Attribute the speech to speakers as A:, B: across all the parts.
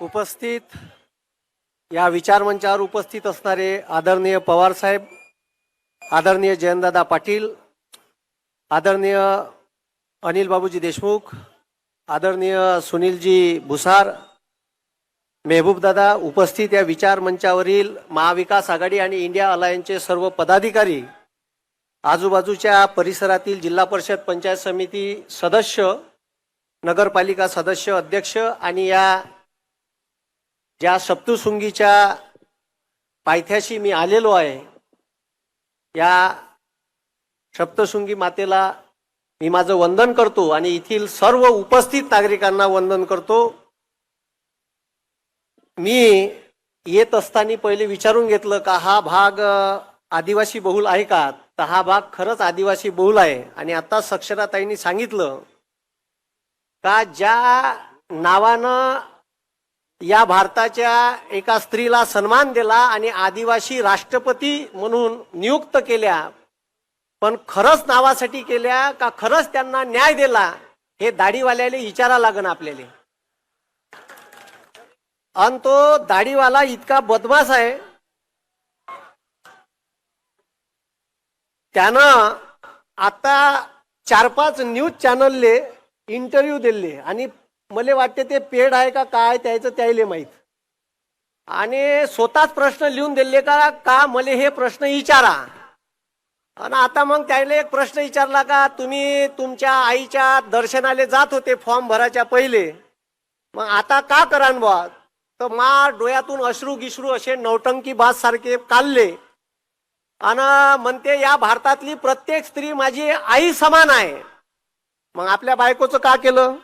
A: उपस्थित या विचारमंचावर उपस्थित असणारे आदरणीय पवार साहेब आदरणीय जयंतदादा पाटील आदरणीय अनिल बाबूजी देशमुख आदरणीय सुनीलजी भुसार मेहबूबदादा उपस्थित या विचार मंचावरील महाविकास आघाडी आणि इंडिया अलायन्सचे सर्व पदाधिकारी आजूबाजूच्या परिसरातील जिल्हा परिषद पंचायत समिती सदस्य नगरपालिका सदस्य अध्यक्ष आणि या ज्या सप्तशृंगीच्या पायथ्याशी मी आलेलो आहे या सप्तशृंगी मातेला मी माझं वंदन करतो आणि येथील सर्व उपस्थित नागरिकांना वंदन करतो. मी येत असताना पहिले विचारून घेतलं का हा भाग आदिवासी बहुल आहे का? तर हा भाग खरंच आदिवासी बहुल आहे. आणि आता सक्षराताईंनी सांगितलं का ज्या नावानं या भारताच्या एका स्त्रीला सन्मान दिला आणि आदिवासी राष्ट्रपती म्हणून नियुक्त केल्या. पण खरंच नावासाठी केल्या का खरंच त्यांना न्याय दिला हे दाढीवाल्याला विचारा लागन आपल्याला. आणि तो दाढीवाला इतका बदमाश आहे. त्यानं आता चार पाच न्यूज चॅनलले इंटरव्ह्यू दिले आणि मला वाटते ते पेड आहे का काय त्याचं त्याला माहीत. आणि स्वतःच प्रश्न लिहून दिले का का मला हे प्रश्न विचारा आणि आता मग त्याला एक प्रश्न विचारला का तुम्ही तुमच्या आईच्या दर्शनाले जात होते फॉर्म भरायच्या पहिले. मग आता का करान बुवा? तर मा डोळ्यातून अश्रू गिश्रू असे नौटंकी बाज सारखे काढले. आणि म्हणते या भारतातली प्रत्येक स्त्री माझी आई समान आहे. मग आपल्या बायकोचं का केलं?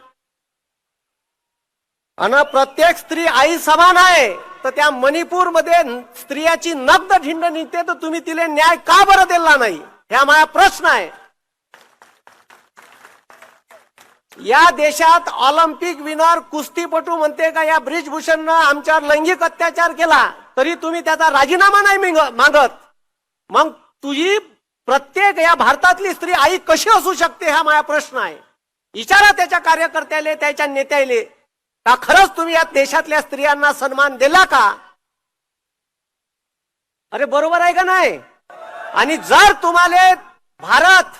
A: आणि प्रत्येक स्त्री आई समान आहे तर त्या मणिपूरमध्ये स्त्रियाची नग्न ढिंड निघते तर तुम्ही तिला न्याय का बरं दिला नाही? ह्या माझा प्रश्न आहे. या देशात ऑलिम्पिक विनर कुस्तीपटू म्हणते का या ब्रिजभूषणनं आमच्यावर लैंगिक अत्याचार केला तरी तुम्ही त्याचा राजीनामा नाही मागत. मग तुझी प्रत्येक या भारतातली स्त्री आई कशी असू शकते हा माझा प्रश्न आहे. विचारा त्याच्या कार्यकर्त्याले त्याच्या नेत्याले. का खरंच तुम्ही या देशातल्या स्त्रियांना सन्मान दिला का? अरे बरोबर आहे का नाही? आणि जर तुम्हाला भारत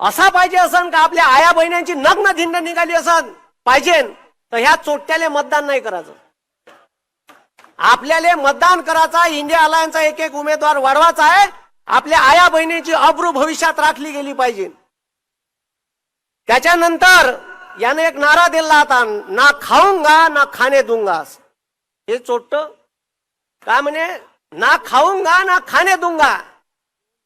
A: असा पाहिजे असन का आपल्या आया बहिण्यांची नग्न धिंड निघाली असन पाहिजे तर ह्या चोट्याले मतदान नाही करायचं. आपल्याला मतदान करायचा इंडिया अलायन्सचा एक एक उमेदवार वाढवायचा आहे आपल्या आया बहिणीची अब्रू भविष्यात राखली गेली पाहिजे. त्याच्यानंतर याने एक नारा दिला होता ना खाऊंगा ना खाणे दूंगा. हे चोट्ट काय म्हणे? ना खाऊंगा ना खाणे दूंगा.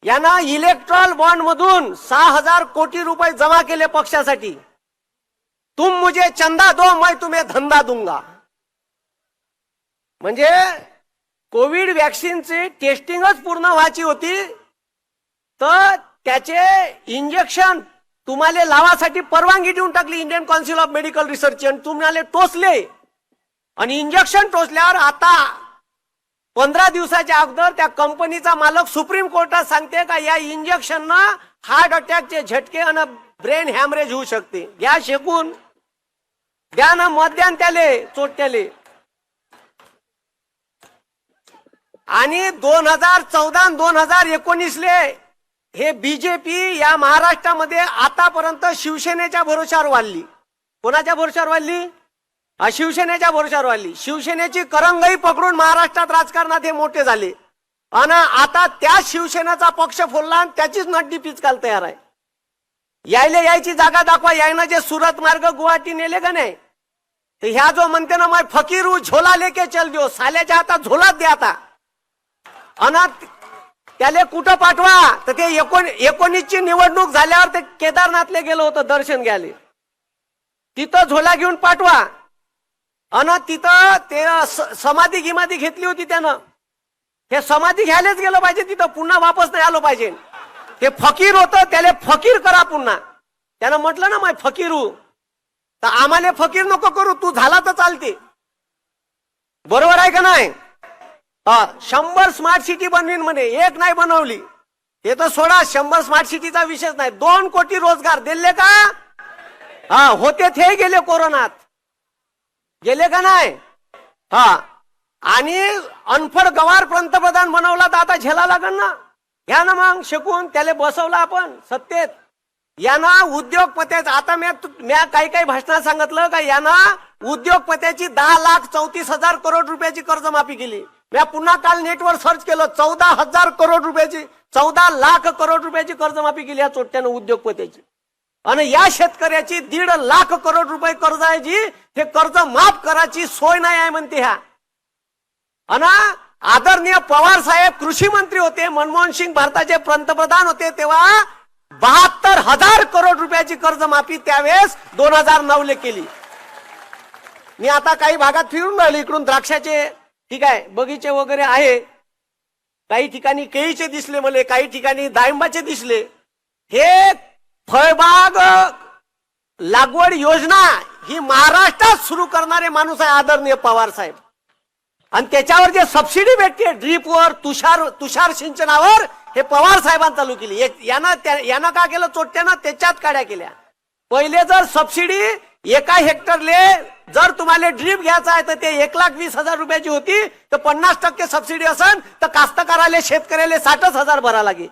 A: यांना इलेक्ट्रॉल बॉन्ड मधून सहा हजार कोटी रुपये जमा केले पक्षासाठी. तुम मुझे चंदा दो मैं तुम्हें धंदा दूंगा. म्हणजे कोविड वॅक्सिनची टेस्टिंगच पूर्ण व्हायची होती. तर त्याचे इंजेक्शन तुम्हाला लावासाठी परवानगी देऊन टाकली Indian council of medical research आणि तुम्हाला टोचले. आणि इंजेक्शन टोचल्यावर आता पंधरा दिवसाच्या अगोदर त्या कंपनीचा मालक सुप्रीम कोर्टात सांगते का या इंजेक्शन हार्ट अटॅकचे झटके आणि ब्रेन हॅमरेज होऊ शकते. घ्या शेकून. द्या ना मध्यान त्याले चोट्याले आणि दोन हजार चौदा दोन हजार एकोणीसले हे बीजेपी या महाराष्ट्रामध्ये आतापर्यंत शिवसेनेच्या भरोशावर वाढली. कोणाच्या भरोशावर वाढली? शिवसेनेच्या भरोशावर वाढली. शिवसेनेची करंगई पकडून महाराष्ट्रात राजकारणात हे मोठे झाले. आणि आता त्या शिवसेनेचा पक्ष फोडला आणि त्याचीच नड्डी पिचकाल तयार आहे. यायले यायची जागा दाखवा यायनं जे सुरत मार्ग गुवाहाटी नेले का नाही? तर ह्या जो म्हणते ना मग फकीर झोला लेके चल दियो साल्याच्या आता झोलाच द्या आता. अन त्याले कुठं पाठवा? तर ते एकोण एकोणीसची निवडणूक झाल्यावर ते केदारनाथले गेलो होतं दर्शन घ्यायला. तिथं झोला घेऊन पाठवा. अन तिथं ते स- समाधी गिमाधी घेतली होती त्यानं. हे समाधी घ्यायलाच गेलं पाहिजे तिथं. पुन्हा वापस नाही आलो पाहिजे. ते फकीर होतं त्याला फकीर करा पुन्हा. त्यानं म्हटलं ना माय फकीर तर आम्हाला फकीर नको करू तू झाला तर चालते. बरोबर आहे का नाही? शंभर स्मार्ट सिटी बनवीन म्हणे. एक नाही बनवली. हे तर सोडा शंभर स्मार्ट सिटीचा विषयच नाही. दोन कोटी रोजगार दिले का? हा होते ते गेले कोरोनात. गेले का नाही? हा. आणि अनफड गवार पंतप्रधान बनवला तर आता झेला लागल ना? या ना मग शिकून. त्याला बसवलं आपण सत्तेत. यांना उद्योगपत्याच आता मी म्या काही काही भाषणात सांगितलं का यांना उद्योगपत्याची दहा लाख चौतीस हजार करोड रुपयाची कर्जमाफी केली. मी पुन्हा काल नेटवर सर्च केलं चौदा हजार करोड रुपयाची चौदा लाख करोड रुपयाची कर्जमाफी केली या चोट्यानं उद्योगपतीची. आणि या शेतकऱ्याची दीड लाख करोड रुपये कर्ज आहे जी हे कर्ज माफ करायची सोय नाही आहे म्हणते ह्या. आणि आदरणीय पवार साहेब कृषी मंत्री होते मनमोहन सिंग भारताचे पंतप्रधान होते तेव्हा बहात्तर हजार करोड रुपयाची कर्जमाफी त्यावेळेस दोन हजार नऊले केली. मी आता काही भागात फिरून राहिलो इकडून द्राक्षाचे ठीक आहे बगीचे वगैरे आहे. काही ठिकाणी केळीचे दिसले मला काही ठिकाणी डाळिंबाचे दिसले. हे फळबाग लागवड योजना ही महाराष्ट्रात सुरू करणारे माणूस आहे आदरणीय पवार साहेब. आणि त्याच्यावर जे सबसिडी भेटते ड्रीपवर तुषार तुषार सिंचनावर हे पवार साहेबांनी चालू केली. यानं त्या- यानं का केलं? चोट्यानं त्याच्यात काड्या केल्या. पहिले जर सबसिडी एका हेक्टरले जर तुम्हाला ड्रीप घ्यायचा आहे तर ते एक लाख वीस हजार रुपयाची होती तर पन्नास टक्के सबसिडी असेल तर कास्तकाराले शेतकऱ्याला साठच हजार भरा लागेल.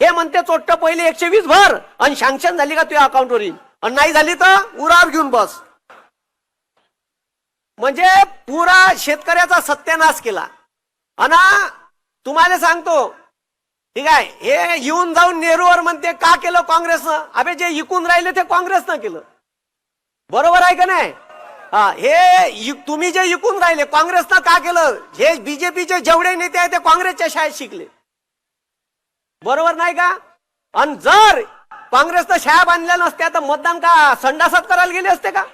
A: हे म्हणते चोट्ट पहिले एकशे वीस भर आणि सँक्शन झाली का तुझ्या अकाउंटवर येईल आणि नाही झाली तर उरावर घेऊन बस. म्हणजे पुरा शेतकऱ्याचा सत्यानाश केला. आणि तुम्हाला सांगतो ठीक आहे हे येऊन जाऊन नेहरूवर म्हणते का केलं काँग्रेसनं? अबे जे इकून राहिले ते काँग्रेसनं केलं. बरोबर आहे का नाही? हा हे तुम्ही जे इकून राहिले काँग्रेसनं का केलं? हे बीजेपीचे जेवढे नेते आहेत ते काँग्रेसच्या शाळेत शिकले. बरोबर नाही का? आणि जर काँग्रेसनं शाळा बांधल्या नसत्या तर मतदान का संडासात करायला गेले असते का?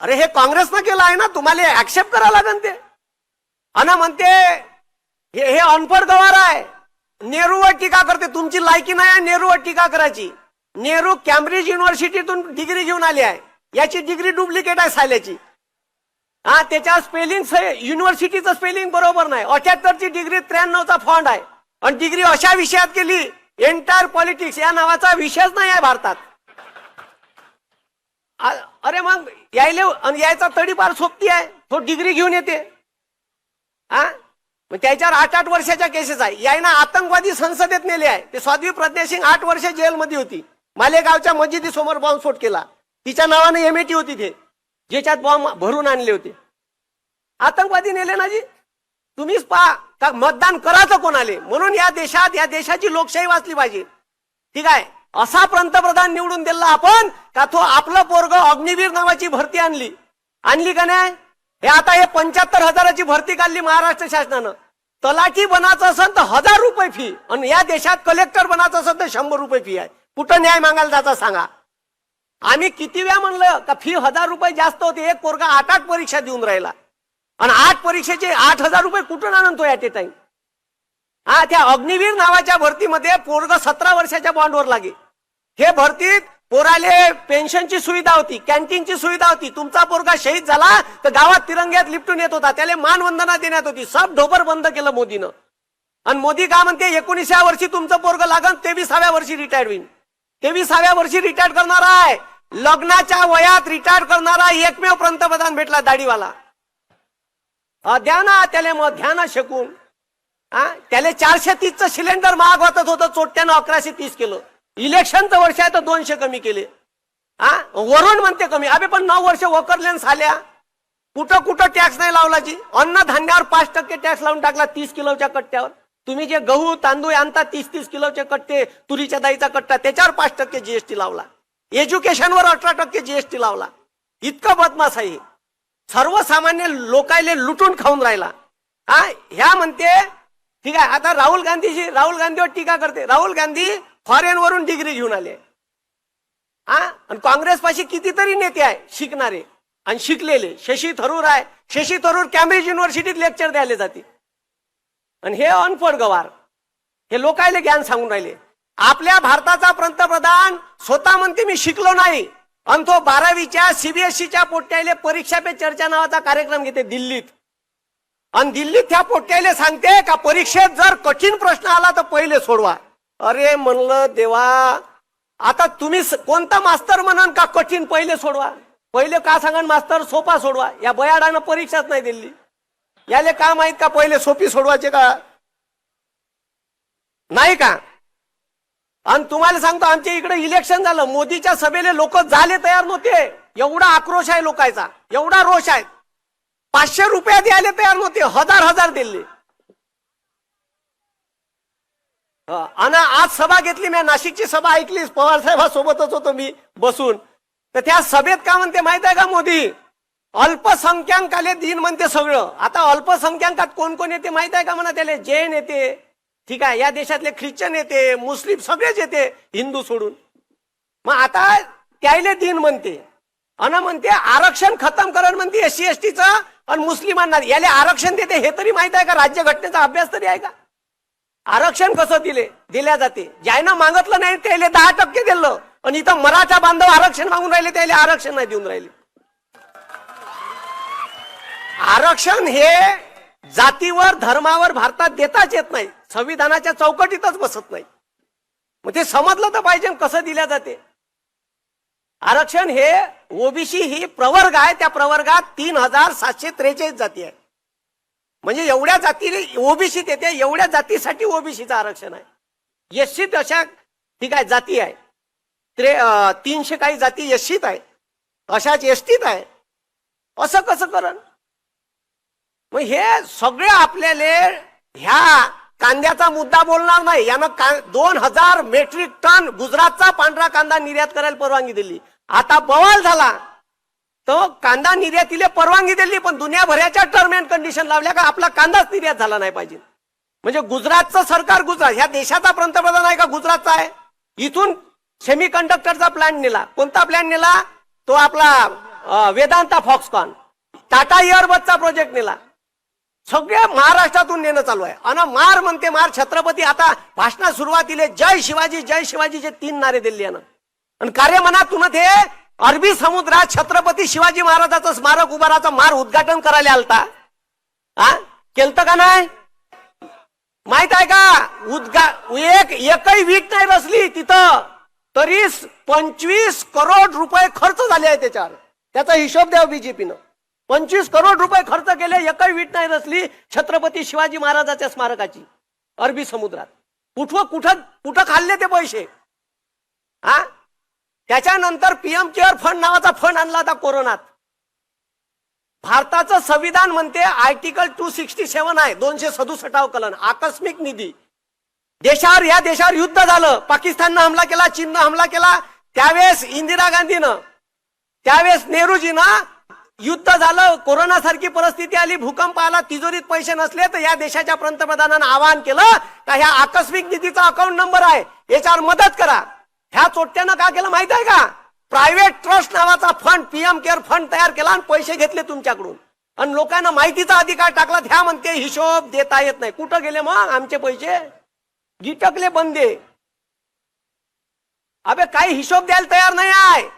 A: अरे हे काँग्रेसनं केलं आहे ना तुम्हाला ऍक्सेप्ट करावं लागेल ते. अन म्हणते हे हे अनपढ गवार आहे. नेहरूवर टीका करते. तुमची लायकी नाही आहे नेहरूवर टीका करायची. नेहरू कॅम्ब्रिज युनिव्हर्सिटीतून डिग्री घेऊन आली आहे. याची डिग्री डुप्लिकेट आहे साल्याची हा त्याच्या स्पेलिंग युनिव्हर्सिटीचं स्पेलिंग बरोबर नाही. अठ्याहत्तरची डिग्री त्र्याण्णवचा फॉन्ड आहे. आणि डिग्री अशा विषयात केली एंटायर पॉलिटिक्स या नावाचा विषयच नाही आहे भारतात. अरे मग यायले आणि यायचा तडीपार सोपती आहे. तो डिग्री घेऊन येते. हा? मग त्याच्यावर आठ आठ वर्षाच्या केसेस आहे. यांना आतंकवादी संसदेत नेले आहे. ते स्वाद्वी प्रज्ञा सिंग आठ वर्ष जेलमध्ये होती. मालेगावच्या मस्जिदीसमोर बॉम्बस्फोट केला. तिच्या नावाने एमएटी होती ते. ज्याच्यात बॉम्ब भरून आणले होते. आतंकवादी नेले ना जी? तुम्हीच पहा का मतदान करायचं कोणाले? म्हणून या देशात या देशाची लोकशाही वाचली पाहिजे. ठीक आहे? असा पंतप्रधान निवडून दिला आपण का तो आपलं पोरग अग्निवीर नावाची भरती आणली. आणली का नाही? हे आता हे पंच्याहत्तर हजाराची भरती काढली महाराष्ट्र शासनानं. तलाठी बनायचं असेल तर हजार रुपये फी आणि या देशात कलेक्टर बनायचं असेल तर शंभर रुपये फी आहे. कुठं न्याय मागायला जाता सांगा. आम्ही किती वेळा म्हणलं का फी हजार रुपये जास्त होते एक पोरगा आठ आठ परीक्षा देऊन राहिला. आणि आठ परीक्षेचे आठ हजार रुपये कुठून आणतो या ए टाइम हा त्या अग्निवीर नावाच्या भरतीमध्ये पोरग सतरा वर्षाच्या बॉन्डवर लागे. हे भरतीत पोराले पेन्शनची सुविधा होती कॅन्टीनची सुविधा होती. तुमचा पोरगा शहीद झाला तर गावात तिरंग्यात लिपटून येत होता. त्याला मानवंदना देण्यात होती. सब ढोबर बंद केलं मोदीनं. आणि मोदी का म्हणते एकोणीसाव्या वर्षी तुमचं पोरग लागन तेविसाव्या वर्षी रिटायर्ड होईल तेविसाव्या वर्षी रिटायर्ड करणार आहे. लग्नाच्या वयात रिटायर्ड करणारा एकमेव पंतप्रधान भेटला दाढीवाला. हा, द्या ना त्याला मग द्या ना शकून. हा त्याला चारशे तीसचं सिलेंडर महाग वाटत होतं. चोट्यानं अकराशे तीस केलं. इलेक्शनचं वर्ष आहे तर दोनशे कमी केले. हा वरून म्हणते कमी. अबे पण नऊ वर्ष वकरले झाल्या. कुठं कुठं टॅक्स नाही लावला जी. अन्नधान्यावर पाच टक्के टॅक्स लावून टाकला तीस किलोच्या कट्ट्यावर. तुम्ही जे गहू तांदूळ आणता तीस तीस किलोचे कट्टे तुरीच्या दाईचा कट्टा त्याच्यावर पाच टक्के जीएसटी लावला. एज्युकेशनवर अठरा टक्के जीएसटी लावला. इतकं बदमाश आहे सर्वसामान्य लोकायले लुटून खाऊन राहिला. हा ह्या म्हणते ठीक आहे आता राहुल गांधीजी राहुल गांधीवर टीका करते. राहुल गांधी फॉरेन वरून डिग्री घेऊन आले. हा आणि काँग्रेस पाशी कितीतरी नेते आहे शिकणारे आणि शिकलेले. शशी थरूर आहे. शशी थरूर कॅम्ब्रिज युनिव्हर्सिटीत लेक्चर द्यायला जाते. आणि हे अनपढ गवार. हे लोकायले ज्ञान सांगून राहिले. आपल्या भारताचा पंतप्रधान स्वतः म्हणते मी शिकलो नाही. आणि तो बारावीच्या सीबीएसईच्या पोट्याले परीक्षा पे चर्चा नावाचा कार्यक्रम घेते दिल्लीत. आणि दिल्लीत त्या पोट्याले सांगते का परीक्षेत जर कठीण प्रश्न आला तर पहिले सोडवा. अरे म्हणलं देवा आता तुम्ही स- कोणता मास्तर म्हणान का कठीण पहिले सोडवा? पहिले का सांगा मास्तर सोपा सोडवा? या बयाडानं परीक्षाच नाही दिली. याले का माहीत का पहिले सोपी सोडवायचे का? नाही का? आणि तुम्हाला सांगतो आमच्या इकडे इलेक्शन झालं. मोदीच्या सभेले लोक झाले तयार नव्हते. एवढा आक्रोश आहे लोकांचा. एवढा रोष आहे. पाचशे रुपया द्यायला तयार नव्हते. हजार हजार दिले. आणि आज सभा घेतली मी नाशिकची सभा ऐकली पवार साहेबांसोबतच होतो मी बसून. तर त्या सभेत का म्हणते माहीत आहे का मोदी? अल्पसंख्याकाले दिन म्हणते सगळं. आता अल्पसंख्याकात कोण कोण येते माहीत आहे का म्हणा त्याला? जैन येते. ठीक आहे या देशातले ख्रिश्चन येते मुस्लिम सगळेच येते हिंदू सोडून. मग आता त्याले दिन म्हणते. अन म्हणते आरक्षण खतम करण म्हणते एससी एस टीचं आणि मुस्लिमांना. याले आरक्षण देते हे तरी माहीत आहे का? राज्यघटनेचा अभ्यास तरी आहे का? आरक्षण कसं दिले? दिल्या जाते. ज्यानं मागितलं नाही त्याला दहा टक्के दिलं. आणि इथं मराठा बांधव आरक्षण मागून राहिले त्याला आरक्षण नाही देऊन राहिले. आरक्षण हे जातीवर धर्मावर भारतात देताच येत नाही. संविधानाच्या चौकटीतच बसत नाही. मग ते समजलं तर पाहिजे कसं दिल्या जाते. आरक्षण हे ओबीसी ही प्रवर्ग आहे. त्या प्रवर्गात तीन हजार सातशे त्रेचाळीस जाती आहे म्हणजे एवढ्या जाती ओबीसीत येते एवढ्या जातीसाठी ओबीसीचं आरक्षण आहे. एससीत अशा ठीक आहे जाती आहे. त्रे तीनशे काही जाती एससीत आहे. अशाच एसटीत आहे. असं कसं करण? मग हे सगळे आपल्याला ह्या कांद्याचा मुद्दा बोलणार नाही. यानं का- दोन हजार मेट्रिक टन गुजरातचा पांढरा कांदा निर्यात करायला परवानगी दिली. आता बवाल झाला. तो कांदा निर्यातीला परवानगी दिली पण दुनियाभराच्या टर्म अँड कंडिशन लावल्या का आपला कांदाच निर्यात झाला नाही पाहिजे. म्हणजे गुजरातचं सरकार गुजरात ह्या देशाचा पंतप्रधान आहे का गुजरातचा आहे? इथून सेमी कंडक्टरचा प्लॅन नेला. कोणता प्लॅन नेला? तो आपला वेदांता फॉक्सकॉन टाटा इयरबसचा प्रोजेक्ट नेला. सगळ्या महाराष्ट्रातून नेणं चालू आहे. अन मार म्हणते मार छत्रपती आता भाषणात सुरुवातीले जय शिवाजी जय शिवाजीचे तीन नारे दिले यानं. आणि कार्य हे अरबी समुद्रात छत्रपती शिवाजी महाराजाचं स्मारक उभाराचा मार उद्घाटन करायला आलता. हा केलत का नाही? माहीत आहे का? उद्घा एक एकही वीट नाही रचली तिथं. तरी पंचवीस करोड रुपये खर्च झाले आहे त्याच्यावर. त्याचा हिशोब द्या बीजेपीनं पंचवीस करोड रुपये खर्च केले एकही वीट नाही रचली छत्रपती शिवाजी महाराजाच्या स्मारकाची. अरबी समुद्रात. कुठं कुठं कुठं खाल्ले ते पैसे? हा त्याच्यानंतर पीएम केअर फंड नावाचा फंड आणला होता कोरोनात. भारताचं संविधान म्हणते आर्टिकल टू सिक्स्टी सेव्हन आहे दोनशे सदुसष्टाव कलन आकस्मिक निधी. देशावर या देशावर युद्ध झालं. पाकिस्ताननं हमला केला चीननं हमला केला. त्यावेळेस इंदिरा गांधीनं त्यावेळेस नेहरूजीनं युद्ध झालं कोरोना सारखी परिस्थिती आली भूकंप आला तिजोरीत पैसे नसले तर या देशाच्या पंतप्रधानांना आवाहन केलं का ह्या आकस्मिक निधीचा अकाउंट नंबर आहे. याच्यावर मदत करा. ह्या चोट्यानं का केलं माहीत आहे का? प्रायव्हेट ट्रस्ट नावाचा फंड पीएम केअर फंड तयार केला आणि पैसे घेतले तुमच्याकडून. आणि लोकांना माहितीचा अधिकार टाकला ह्या म्हणते हिशोब देता येत नाही. कुठं गेले मग आमचे पैसे? गिटकले बंदे. अबे काही हिशोब द्यायला तयार नाही आहे.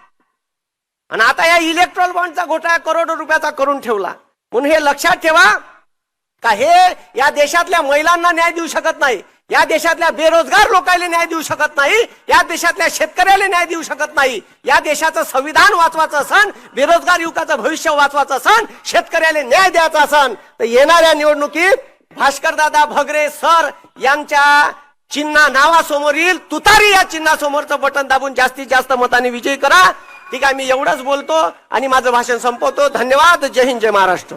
A: आणि आता या इलेक्ट्रॉल बॉन्डचा घोटाळा करोडो रुपयाचा करून ठेवला. म्हणून हे लक्षात ठेवा. का हे या देशातल्या महिलांना न्याय देऊ शकत नाही. या देशातल्या बेरोजगार लोकांना न्याय देऊ शकत नाही या देशातल्या शेतकऱ्याला न्याय देऊ शकत नाही. या देशाचं संविधान वाचवायचं असन बेरोजगार युवकाचं भविष्य वाचवायचं असन शेतकऱ्याला न्याय द्यायचा असन तर येणाऱ्या निवडणुकीत भास्करदादा भगरे सर यांच्या चिन्हा नावासमोरील तुतारी या चिन्हासमोरचं बटन दाबून जास्तीत जास्त मताने विजयी करा. ठीक आहे मी एवढंच बोलतो आणि माझं भाषण संपवतो. धन्यवाद. जय हिंद जय महाराष्ट्र.